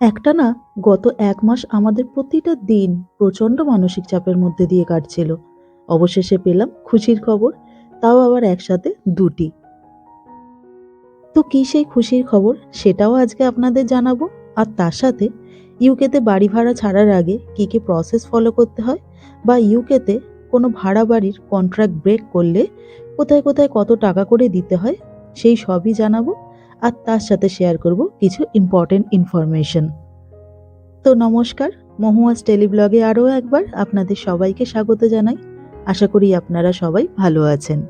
একটা না গত এক মাস আমাদের প্রতিটা দিন প্রচণ্ড মানসিক চাপের মধ্যে দিয়ে কাটছিল। অবশেষে পেলাম খুশির খবর, তাও আবার একসাথে দুটি। তো কী সেই খুশির খবর সেটাও আজকে আপনাদের জানাব? আর তার সাথে ইউকেতে বাড়ি ভাড়া ছাড়ার আগে কী কী প্রসেস ফলো করতে হয়? বা ইউকেতে কোনো ভাড়া বাড়ির কন্ট্রাক্ট ব্রেক করলে কোথায় কোথায় কত টাকা করে দিতে হয়? সেই সবই জানাব। আর তার সাথে শেয়ার করব কিছু ইম্পর্টেন্ট ইনফরমেশন তো নমস্কার, মহুয়াস টেলিব্লগে আরও একবার আপনাদের সবাইকে স্বাগত জানাই। আশা করি আপনারা সবাই ভালো আছেন।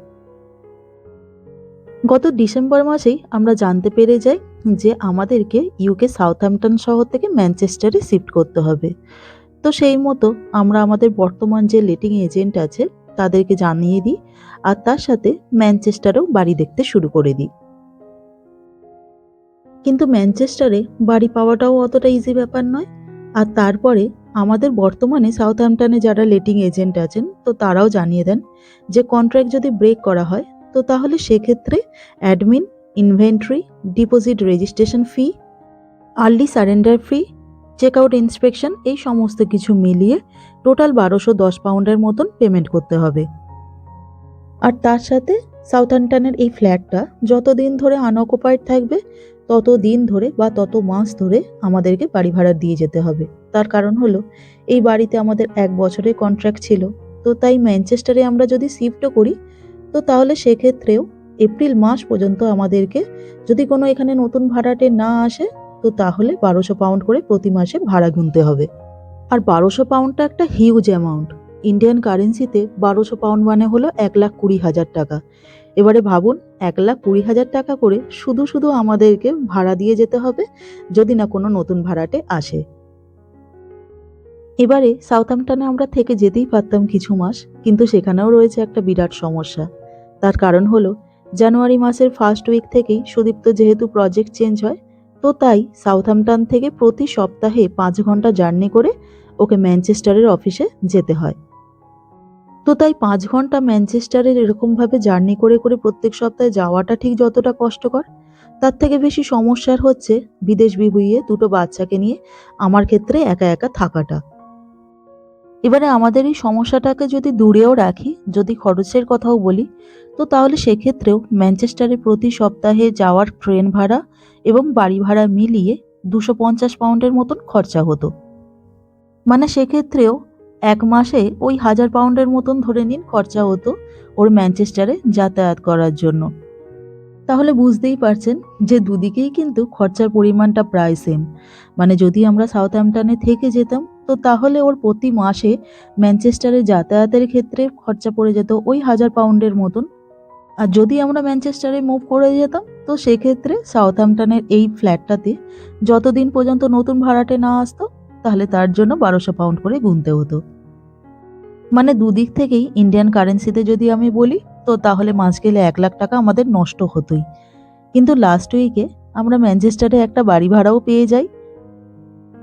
গত ডিসেম্বর মাসেই আমরা জানতে পেরে যাই যে আমাদেরকে ইউকে সাউথহ্যাম্পটন শহর থেকে ম্যানচেস্টারে শিফট করতে হবে। তো সেই মতো আমরা আমাদের বর্তমান যে লেটিং এজেন্ট আছে, তাদেরকে জানিয়ে দিই আর তার সাথে ম্যানচেস্টারেও বাড়ি দেখতে শুরু করে দিই। কিন্তু ম্যানচেস্টারে বাড়ি পাওয়াটাও অতটা ইজি ব্যাপার নয়। আর তারপরে আমাদের বর্তমানে সাউথহ্যাম্পটনে যারা লেটিং এজেন্ট আছেন, তো তারাও জানিয়ে দেন যে কন্ট্রাক্ট যদি ব্রেক করা হয়, তো তাহলে সেক্ষেত্রে admin inventory deposit registration fee early surrender fee check out inspection এই সমস্ত কিছু মিলিয়ে টোটাল বারোশো দশ পাউন্ডের মতন পেমেন্ট করতে হবে। আর তার সাথে সাউথহ্যাম্পটনের এই ফ্ল্যাটটা যতদিন ধরে আনঅকুপাইড থাকবে তত দিন ধরে বা তত মাস ধরে আমাদেরকে বাড়ি ভাড়া দিয়ে যেতে হবে। তার কারণ হলো, এই বাড়িতে আমাদের এক বছরের কন্ট্রাক্ট ছিল, তো তাই ম্যানচেস্টারে আমরা যদি শিফটও করি, তো তাহলে সেক্ষেত্রেও এপ্রিল মাস পর্যন্ত আমাদেরকে যদি কোনো এখানে নতুন ভাড়াটে না আসে, তো তাহলে বারোশো পাউন্ড করে প্রতি মাসে ভাড়া গুনতে হবে। আর বারোশো পাউন্ডটা একটা হিউজ অ্যামাউন্ট ইন্ডিয়ান কারেন্সিতে বারোশো পাউন্ড মানে হলো এক লাখ কুড়ি হাজার টাকা। এবারে ভাবুন, এক লাখ কুড়ি হাজার টাকা করে শুধু শুধু আমাদেরকে ভাড়া দিয়ে যেতে হবে, যদি না কোনো নতুন ভাড়াটে আসে। এবারে সাউথহ্যাম্পটনে আমরা থেকে যেতেই পারতাম কিছু মাস, কিন্তু সেখানেও রয়েছে একটা বিরাট সমস্যা। তার কারণ হলো, জানুয়ারি মাসের ফার্স্ট উইক থেকেই সুদীপ্ত যেহেতু প্রজেক্ট চেঞ্জ হয়, তো তাই সাউথহ্যাম্পটন থেকে প্রতি সপ্তাহে পাঁচ ঘণ্টা জার্নি করে ওকে ম্যানচেস্টারের অফিসে যেতে হয়। তো তাই পাঁচ ঘণ্টা ম্যানচেস্টারের এরকমভাবে জার্নি করে করে প্রত্যেক সপ্তাহে যাওয়াটা ঠিক যতটা কষ্টকর, তার থেকে বেশি সমস্যার হচ্ছে বিদেশ বিভুইয়ে দুটো বাচ্চাকে নিয়ে আমার ক্ষেত্রে একা একা থাকাটা। এবারে আমাদের এই সমস্যাটাকে যদি দূরেও রাখি, যদি খরচের কথাও বলি, তো তাহলে সেক্ষেত্রেও ম্যানচেস্টারে প্রতি সপ্তাহে যাওয়ার ট্রেন ভাড়া এবং বাড়ি ভাড়া মিলিয়ে দুশো পঞ্চাশ পাউন্ডের মতন খরচা হতো। মানে সেক্ষেত্রেও এক মাসে ওই হাজার পাউন্ডের মতন ধরে নিন খরচা হতো ওর ম্যানচেস্টারে যাতায়াত করার জন্য। তাহলে বুঝতেই পারছেন যে দুদিকেই কিন্তু খরচার পরিমাণটা প্রায় সেম মানে যদি আমরা সাউথহ্যাম্পটনে থেকে যেতাম, তো তাহলে ওর প্রতি মাসে ম্যানচেস্টারে যাতায়াতের ক্ষেত্রে খরচা পড়ে যেত ওই হাজার পাউন্ডের মতন। আর যদি আমরা ম্যানচেস্টারে মুভ করে যেতাম, তো সেক্ষেত্রে সাউথ সাউথহ্যাম্পটনের এই ফ্ল্যাটটাতে যতদিন পর্যন্ত নতুন ভাড়াটে না আসতো তাহলে তার জন্য বারোশো পাউন্ড করে গুনতে হতো। মানে দুদিক থেকেই ইন্ডিয়ান কারেন্সিতে যদি আমি বলি, তো তাহলে মাস গেলে এক লাখ টাকা আমাদের নষ্ট হতোই। কিন্তু লাস্ট উইকে আমরা ম্যানচেস্টারে একটা বাড়ি ভাড়াও পেয়ে যাই।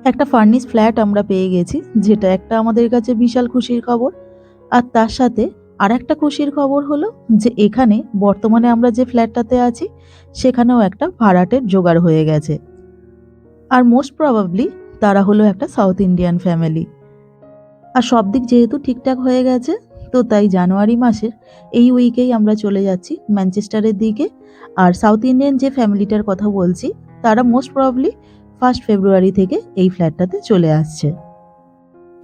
একটা ফার্নিশ ফ্ল্যাট আমরা পেয়ে গেছি, যেটা একটা আমাদের কাছে বিশাল খুশির খবর। আর তার সাথে আর একটা খুশির খবর হলো যে এখানে বর্তমানে আমরা যে ফ্ল্যাটটাতে আছি, সেখানেও একটা ভাড়াটের জোগাড় হয়ে গেছে। আর মোস্ট প্রবাবলি তারা হলো একটা সাউথ ইন্ডিয়ান ফ্যামিলি। আর সব দিক যেহেতু ঠিকঠাক হয়ে গেছে, তো তাই জানুয়ারি মাসের এই উইকেই আমরা চলে যাচ্ছি ম্যানচেস্টারের দিকে। আর সাউথ ইন্ডিয়ান যে ফ্যামিলিটার কথা বলছি, তারা মোস্ট প্রবাবলি ফার্স্ট ফেব্রুয়ারি থেকে এই ফ্ল্যাটটাতে চলে আসছে।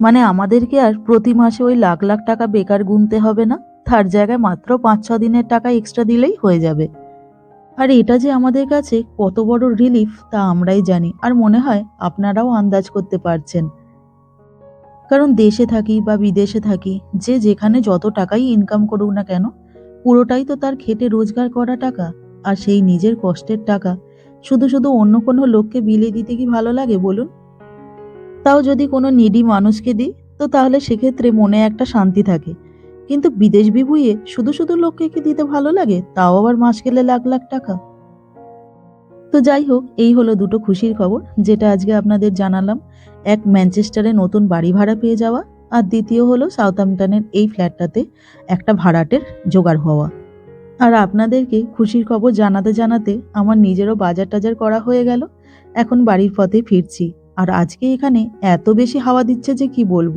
মানে আমাদেরকে আর প্রতি মাসে ওই লাখ লাখ টাকা বেকার গুনতে হবে না, তার জায়গায় মাত্র পাঁচ ছ দিনের টাকা এক্সট্রা দিলেই হয়ে যাবে। আর এটা যে আমাদের কাছে কত বড় রিলিফ তা আমরাই জানি। আর মনে হয় আপনারাও আন্দাজ করতে পারছেন। কারণ দেশে থাকি বা বিদেশে থাকি, যে যেখানে যত টাকাই ইনকাম করুক না কেন, পুরোটাই তো তার খেটে রোজগার করা টাকা, আর সেই নিজের কষ্টের টাকা। শুধু শুধু অন্য কোনো লোককে বিলে দিতে কি ভালো লাগে, বলুন? তাও যদি কোনো নিডি মানুষকে দিই, তো তাহলে সেক্ষেত্রে মনে একটা শান্তি থাকে। কিন্তু বিদেশ বিভুইয়ে শুধু শুধু লোককে কি দিতে ভালো লাগে? তাও আবার মাস গেলে লাখ লাখ টাকা। তো যাই হোক, এই হলো দুটো খুশির খবর, যেটা আজকে আপনাদের জানালাম। এক ম্যানচেস্টারে নতুন বাড়ি ভাড়া পেয়ে যাওয়া, আর দ্বিতীয় হলো সাউথহ্যাম্পটনের এই ফ্ল্যাটটাতে একটা ভাড়াটের জোগাড় হওয়া। আর আপনাদেরকে খুশির খবর জানাতে জানাতে আমার নিজেরও বাজার টাজার করা হয়ে গেল। এখন বাড়ির পথে ফিরছি, আর আজকে এখানে এত বেশি হাওয়া দিচ্ছে যে কি বলব?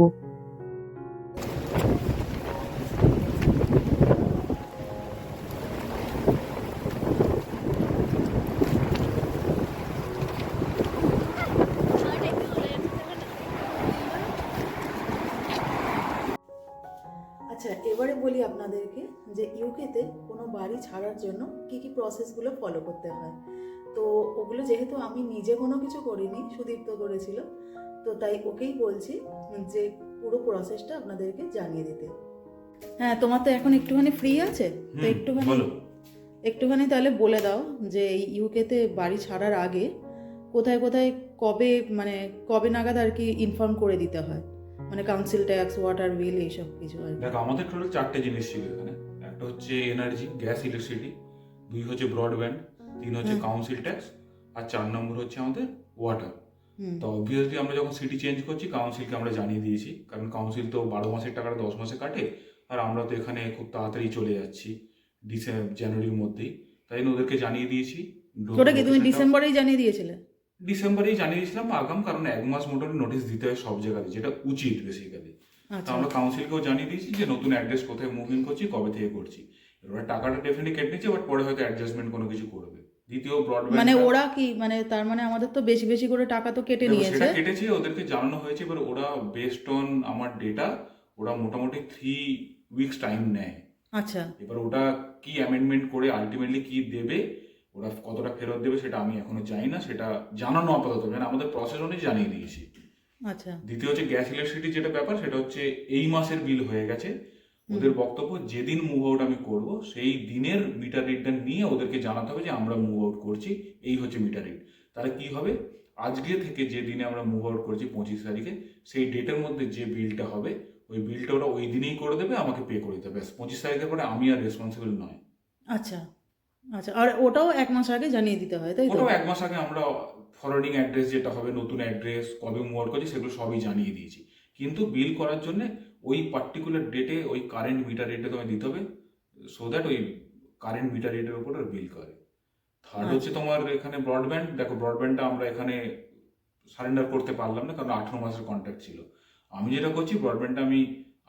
ছাড়ার জন্য কি কি প্রসেসগুলো ফলো করতে হয়। তো ওগুলো যেহেতু আমি নিজে কোনো কিছু করিনি সুদীপ্ত করেছিল তো তাই ওকেই বলছি যে পুরো প্রসেসটা আপনাদেরকে জানিয়ে দিতে। হ্যাঁ তোমার তো এখন একটুখানি ফ্রি আছে? তো একটুখানি একটুখানি তাহলে বলে দাও যে এই ইউকেতে বাড়ি ছাড়ার আগে কোথায় কোথায় কবে মানে কবে নাগাদ আর কি ইনফর্ম করে দিতে হয়? মানে কাউন্সিল ট্যাক্স ওয়াটার বিল এইসব কিছু আর। দেখো আমাদের টোটাল চারটে জিনিস ছিল এখানে। একটা হচ্ছে এনার্জি গ্যাস ইলেকট্রিসিটি দুই হচ্ছে ব্রডব্যান্ড তিন হচ্ছে কাউন্সিল ট্যাক্স আর চার নম্বর হচ্ছে আমাদের ওয়াটার তো অবভিয়াসলি আমরা যখন সিটি চেঞ্জ করছি কাউন্সিলকে আমরা জানিয়ে দিয়েছি। কারণ কাউন্সিল তো বারো মাসের টাকাটা দশ মাসে কাটে আর আমরা তো এখানে খুব তাড়াতাড়ি চলে যাচ্ছি ডিসেম্বর জানুয়ারির মধ্যেই। তাই জন্য ওদেরকে জানিয়ে দিয়েছি। ওটা কি তুমি ডিসেম্বরেই জানিয়ে দিয়েছিলে? ডিসেম্বরেই জানিয়ে দিয়েছিলাম আগাম কারণ এক মাস মোটামুটি নোটিশ দিতে হয় সব জায়গাতে যেটা উচিত বেসিক্যালি আমরা কাউন্সিলকেও জানিয়ে দিয়েছি যে নতুন অ্যাড্রেস কোথায় মুভিং করছি কবে থেকে করছি। এবার টাকাটা ডেফিনেটলি কেটে নিচ্ছে বাট পরে হয়তো অ্যাডজাস্টমেন্ট কোনো কিছু করবে। দ্বিতীয় ব্রডব্যান্ড মানে ওরা কি মানে তার মানে আমাদের তো বেশি বেশি করে টাকা তো কেটে নিয়েছে। সেটা কেটেছে ওদেরকে জানানো হয়েছে এবার ওরা বেসড অন আমার ডেটা ওরা মোটামুটি থ্রি উইকস টাইম নেয়। আচ্ছা। এবার ওটা কি অ্যামেন্ডমেন্ট করে আলটিমেটলি কি দেবে ওরা কতটা ফেরত দেবে সেটা আমি এখনও জানি না সেটা জানানো আপাতত মানে আমাদের প্রসেস অনুযায়ী জানিয়ে দিয়েছি। আচ্ছা। দ্বিতীয় হচ্ছে গ্যাস ইলেকট্রিসিটি যেটা ব্যাপার সেটা হচ্ছে এই মাসের বিল হয়ে গেছে। ওদের বক্তব্য যেদিন মুভ আউট আমি করব সেই দিনের মিটার রিডটা নিয়ে ওদেরকে জানাতে হবে যে আমরা মুভ আউট করছি এই হচ্ছে মিটার রিড তাহলে কি হবে? আজকে থেকে যে দিনে আমরা মুভ আউট করছি পঁচিশ তারিখে সেই ডেটের মধ্যে যে বিলটা হবে ওই বিলটা ওরা ওই দিনেই করে দেবে আমাকে পে করে দিতে হবে। ব্যাস পঁচিশ তারিখের পরে আমি আর রেসপন্সিবল নয়। আচ্ছা। আচ্ছা আর ওটাও এক মাস আগে জানিয়ে দিতে হয় তাই তো? ওটাও এক মাস আগে আমরা ফরওয়ার্ডিং অ্যাড্রেস যেটা হবে নতুন অ্যাড্রেস কবে মুভ আউট করছি সেগুলো সবই জানিয়ে দিয়েছি। কিন্তু বিল করার জন্য ওই পার্টিকুলার ডেটে ওই কারেন্ট মিটার রেটে তোমায় দিতে হবে সো দ্যাট ওই কারেন্ট মিটার রেটের উপর বিল করে। থার্ড হচ্ছে তোমার এখানে ব্রডব্যান্ড দেখো ব্রডব্যান্ডটা আমরা এখানে সারেন্ডার করতে পারলাম না কারণ আঠেরো মাসের কন্ট্যাক্ট ছিল। আমি যেটা করছি ব্রডব্যান্ডটা আমি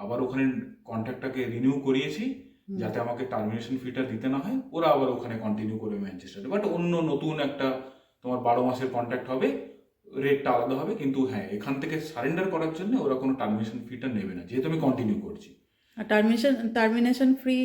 আবার ওখানে কন্ট্যাক্টটাকে রিনিউ করিয়েছি। যাতে আমাকে টার্মিনেশন ফিটা দিতে না হয় ওরা আবার ওখানে কন্টিনিউ করবে ম্যানচেস্টারে বাট অন্য নতুন একটা তোমার বারো মাসের কন্ট্যাক্ট হবে রেটটা আলাদা হবে কিন্তু হ্যাঁ এখান থেকে সারেন্ডার করার জন্য ওরা কোনো টার্মিনেশন ফিটা নেবে না যেহেতু আমি কন্টিনিউ করছি। টার্মিনেশন টার্মিনেশন ফ্রি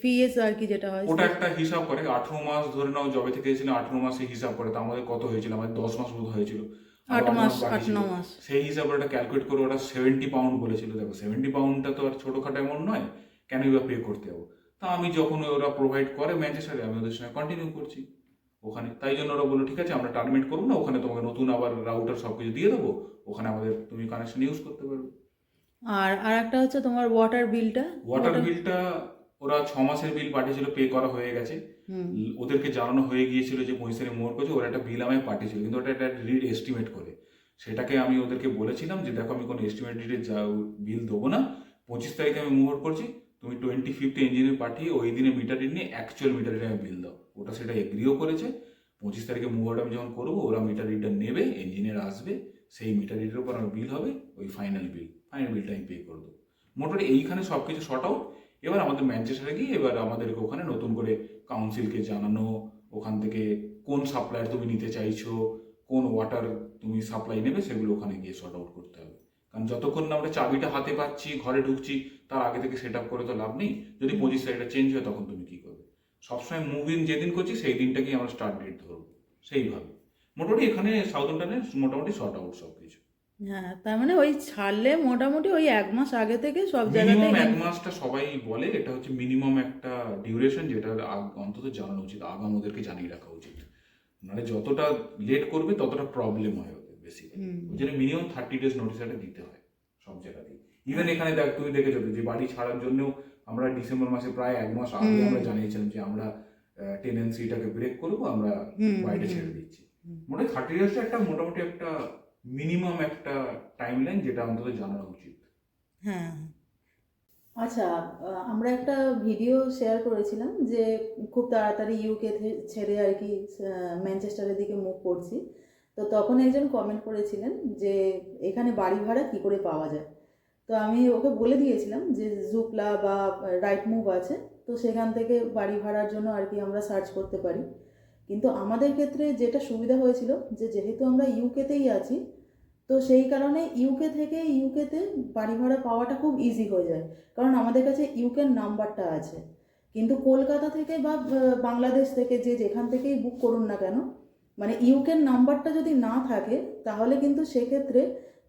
ফিস আর কি যেটা হয় ওটা একটা হিসাব করে আঠেরো মাস ধরে নাও জবে থেকে এসেছিল আঠেরো মাসে হিসাব করে তো আমাদের কত হয়েছিল? আমাদের দশ মাস মতো হয়েছিল। আট মাস আট ন মাস। সেই হিসাবে ওটা ক্যালকুলেট করে ওরা সেভেন্টি পাউন্ড বলেছিল। দেখো সেভেন্টি পাউন্ডটা তো আর ছোটোখাটো অ্যামাউন্ট নয় কেনই বা পে করতে যাব? তা আমি যখন ওরা প্রোভাইড করে ম্যানচেস্টারে আমি ওদের সঙ্গে কন্টিনিউ করছি। ওখানে তাই জন্য ওরা বলল ঠিক আছে আমরা টার্মিনেট করব না ওখানে তোমাকে নতুন আবার রাউটার সব কিছু দিয়ে দেবো ওখানে আমাদের তুমি কানেকশন ইউজ করতে পারবে। আর আর একটা হচ্ছে তোমার ওয়াটার বিলটা ওয়াটার বিলটা ওরা ছ মাসের বিল পাঠিয়েছিল পে করা হয়ে গেছে। ওদেরকে জানানো হয়ে গিয়েছিল যে পঁয়ষট্টি মোড় করছে ওরা একটা বিল আমায় পাঠিয়েছিল কিন্তু ওটা একটা রিড এস্টিমেট করে। সেটাকে আমি ওদেরকে বলেছিলাম যে দেখো আমি কোনো এস্টিমেট রিডের যা বিল দেবো না পঁচিশ তারিখে আমি মোহর করছি তুমি টোয়েন্টি ফিফথে ইঞ্জিনিয়ার পাঠিয়ে ওই দিনে মিটার নিয়ে অ্যাকচুয়াল মিটার রিডে আমি বিল দাও। ওটা সেটা এগ্রিও করেছে। পঁচিশ তারিখে মুভ আমি যখন করব, ওরা মিটার রিডটা নেবে ইঞ্জিনিয়ার আসবে, সেই মিটার রিডের উপর আমার বিল হবে, ওই ফাইনাল বিল ফাইনাল বিলটা আমি পে করে দেবো। মোটামুটি এইখানে সব কিছু শর্ট আউট এবার আমাদের ম্যানচেস্টারে গিয়ে এবার আমাদেরকে ওখানে নতুন করে কাউন্সিলকে জানানো, ওখান থেকে কোন সাপ্লায়ার তুমি নিতে চাইছো, কোন ওয়াটার তুমি সাপ্লাই নেবে, সেগুলো ওখানে গিয়ে শর্ট আউট করতে হবে। কারণ যতক্ষণ না আমরা চাবিটা হাতে পাচ্ছি ঘরে ঢুকছি তার আগে থেকে সেট আপ করে তো লাভ নেই। যদি পঁচিশ তারিখটা চেঞ্জ হয় তখন তুমি কি করবে? সবসময় মুভিং যেদিন করছি সেই দিনটাকেই আমরা স্টার্ট ডেট ধরবো। সেইভাবে। মোটামুটি এখানে সাউথ মোটামুটি শর্ট আউট সব কিছু হ্যাঁ তার মানে ওই ছাড়লে মোটামুটি ওই এক মাস আগে থেকে সব জায়গাতে এক মাসটা সবাই বলে এটা হচ্ছে মিনিমাম একটা ডিউরেশন যেটা অন্তত জানানো উচিত আগাম ওদেরকে জানিয়ে রাখা উচিত। মানে যতটা লেট করবে ততটা প্রবলেম হয় বেশি ওই জন্য মিনিমাম থার্টি ডেজ নোটিস একটা দিতে হয় সব জায়গাতেই। ইভেন এখানে দেখ তুমি দেখেছ তো যে বাড়ি ছাড়ার জন্য আমরা ডিসেম্বর মাসে প্রায় এক মাস আগে আমরা জানিয়েছিলাম যে আমরা টেনেন্সিটাকে ব্রেক করব আমরা বাইরে ছেড়ে দিচ্ছি। মোটামুটি থার্টি ডেজটা একটা মোটামুটি একটা মিনিমাম একটা টাইম লাইন যেটা অন্তত জানানো উচিত। হ্যাঁ। আচ্ছা আহ, আমরা একটা ভিডিও শেয়ার করেছিলাম যে খুব তাড়াতাড়ি ইউকে ছেড়ে আর কি ম্যানচেস্টারের দিকে মুভ করছি। তো তখন একজন কমেন্ট করেছিলেন যে, এখানে বাড়ি ভাড়া কী করে পাওয়া যায়? তো আমি ওকে বলে দিয়েছিলাম যে জুপলা বা রাইট মুভ আছে, তো সেখান থেকে বাড়ি ভাড়ার জন্য আর কি আমরা সার্চ করতে পারি। কিন্তু আমাদের ক্ষেত্রে যেটা সুবিধা হয়েছিল যে, যেহেতু আমরা ইউকেতেই আছি, তো সেই কারণে ইউকে থেকে ইউকেতে বাড়ি ভাড়া পাওয়াটা খুব ইজি হয়ে যায়। কারণ আমাদের কাছে ইউকের নাম্বারটা আছে। কিন্তু কলকাতা থেকে বা বাংলাদেশ থেকে যে যেখান থেকেই বুক করুন না কেন মানে ইউকের নাম্বারটা যদি না থাকে, তাহলে কিন্তু সেক্ষেত্রে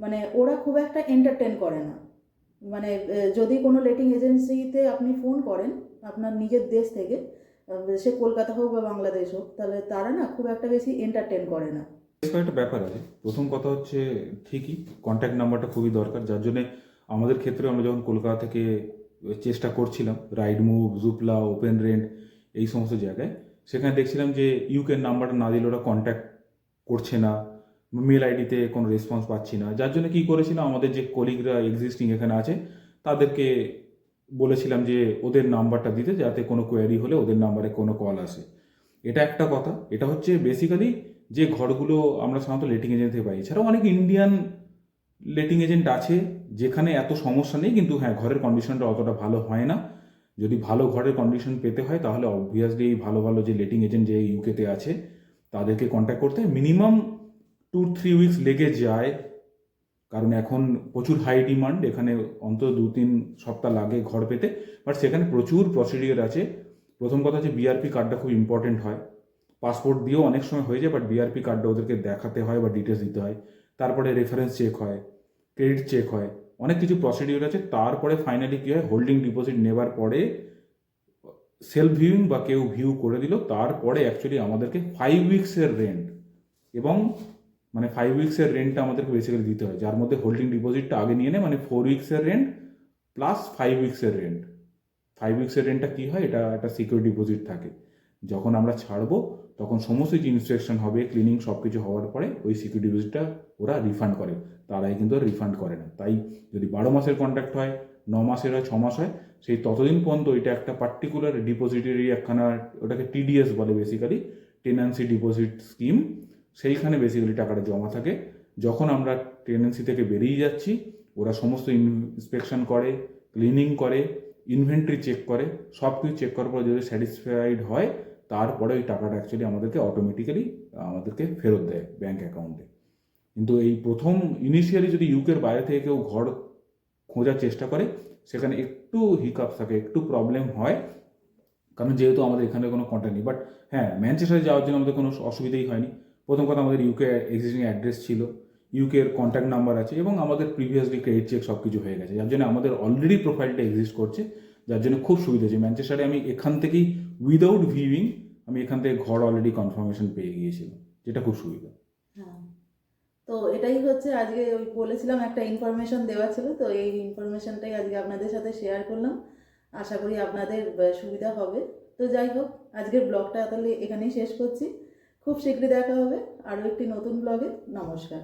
মানে ওরা খুব একটা এন্টারটেন করে না। মানে যদি কোনো লেটিং এজেন্সিতে আপনি ফোন করেন, আপনার নিজের দেশ থেকে সে কলকাতা হোক বা বাংলাদেশ হোক, তাহলে তারা না খুব একটা বেশি এন্টারটেন করে না। কয়েকটা ব্যাপার আছে। প্রথম কথা হচ্ছে ঠিকই কন্ট্যাক্ট নাম্বারটা খুবই দরকার। যার জন্য আমাদের ক্ষেত্রে আমরা যখন কলকাতা থেকে চেষ্টা করছিলাম Rightmove Zoopla OpenRent এই সমস্ত জায়গায় সেখানে দেখছিলাম যে ইউকের নাম্বারটা না দিলে ওরা কন্ট্যাক্ট করছে না মেল আইডিতে কোনো রেসপন্স পাচ্ছি না। যার জন্য কী করেছিলাম, আমাদের যে কলিগরা এক্সিস্টিং এখানে আছে, তাদেরকে বলেছিলাম যে ওদের নাম্বারটা দিতে যাতে কোনো কোয়ারি হলে ওদের নাম্বারে কোনো কল আসে। এটা একটা কথা। এটা হচ্ছে বেসিক্যালি যে ঘরগুলো আমরা সাধারণত লেটিং এজেন্ট থেকে পাই। এছাড়াও অনেক ইন্ডিয়ান লেটিং এজেন্ট আছে, যেখানে এত সমস্যা নেই, কিন্তু হ্যাঁ ঘরের কন্ডিশনটা অতটা ভালো হয় না। যদি ভালো ঘরের কন্ডিশন পেতে হয়, তাহলে অবভিয়াসলি এই ভালো ভালো যে লেটিং এজেন্ট যে ইউকেতে আছে, তাদেরকে কন্ট্যাক্ট করতে। মিনিমাম টু থ্রি উইকস লেগে যায়, কারণ এখন প্রচুর হাই ডিমান্ড এখানে অন্তত দু, তিন সপ্তাহ লাগে ঘর পেতে। বাট সেখানে প্রচুর প্রসিডিওর আছে। প্রথম কথা হচ্ছে বিআরপি কার্ডটা খুব ইম্পর্টেন্ট হয়। পাসপোর্ট দিয়েও অনেক সময় হয়ে যায় বাট বিআরপি কার্ডটা ওদেরকে দেখাতে হয় বা ডিটেলস দিতে হয়। তারপরে রেফারেন্স চেক হয় ক্রেডিট চেক হয়। অনেক কিছু প্রসিডিওর আছে, তারপরে ফাইনালি কী হয় হোল্ডিং ডিপোজিট নেবার পরে সেলফ ভিউইং বা কেউ ভিউ করে দিল, তারপরে অ্যাকচুয়ালি আমাদেরকে ফাইভ উইক্সের রেন্ট এবং মানে ফাইভ উইক্সের রেন্টটা আমাদেরকে বেসিক্যালি দিতে হয়। যার মধ্যে হোল্ডিং ডিপোজিটটা আগে নিয়ে নেয় মানে ফোর উইক্সের রেন্ট প্লাস ফাইভ উইক্সের রেন্ট ফাইভ উইক্সের রেন্টটা কী হয়, এটা একটা সিকিউর ডিপোজিট থাকে। যখন আমরা ছাড়বো তখন সমস্ত যে ইনস্পেকশন হবে ক্লিনিং সব কিছু হওয়ার পরে ওই সিকিউরিটি ডিপোজিটটা ওরা রিফান্ড করে। তারাই কিন্তু রিফান্ড করে না। তাই যদি বারো মাসের কন্ট্রাক্ট হয়, ন মাসের হয়, ছ মাস হয়, সেই ততদিন পর্যন্ত এটা একটা পার্টিকুলার ডিপোজিটেরই একখানা ওটাকে টিডিএস বলে বেসিক্যালি টেনান্সি ডিপোজিট স্কিম সেইখানে বেসিক্যালি টাকাটা জমা থাকে। যখন আমরা টেনেন্সি থেকে বেরিয়ে যাচ্ছি, ওরা সমস্ত ইন্সপেকশন করে ক্লিনিং করে ইনভেন্টরি চেক করে সব কিছু চেক করার পর যদি স্যাটিসফাইড হয় তারপরে ওই টাকাটা অ্যাকচুয়ালি আমাদেরকে অটোমেটিক্যালি আমাদেরকে ফেরত দেয় ব্যাঙ্ক অ্যাকাউন্টে কিন্তু এই প্রথম ইনিশিয়ালি যদি ইউকের বাইরে থেকে কেউ ঘর খোঁজার চেষ্টা করে, সেখানে একটু হিকআপস থাকে, একটু প্রবলেম হয়। কারণ যেহেতু আমাদের এখানে কোনো কন্ট্যাক্ট নেই। বাট হ্যাঁ ম্যানচেস্টারে যাওয়ার জন্য আমাদের কোনো অসুবিধাই হয়নি। প্রথম কথা আমাদের ইউকে এক্সিস্টিং অ্যাড্রেস ছিল। ইউকের কন্ট্যাক্ট নাম্বার আছে এবং আমাদের প্রিভিয়াসলি ক্রেডিট চেক সব কিছু হয়ে গেছে। যার জন্য আমাদের অলরেডি প্রোফাইলটা এক্সিস্ট করছে। যার জন্য খুব সুবিধা হয়েছে। ম্যানচেস্টারে আমি এখান থেকেই উইদাউট ভিউইং আমি এখান থেকে ঘর অলরেডি কনফার্মেশন পেয়ে গিয়েছিলাম, যেটা খুব সুবিধা। হ্যাঁ। তো এটাই হচ্ছে আজকে ওই বলেছিলাম, একটা ইনফরমেশন দেওয়া ছিল, তো এই ইনফরমেশনটাই আজকে আপনাদের সাথে শেয়ার করলাম। আশা করি আপনাদের সুবিধা হবে। তো যাই হোক, আজকের ব্লগটা তাহলে এখানেই শেষ করছি। খুব শীঘ্রই দেখা হবে, আরও একটি নতুন ব্লগে। নমস্কার।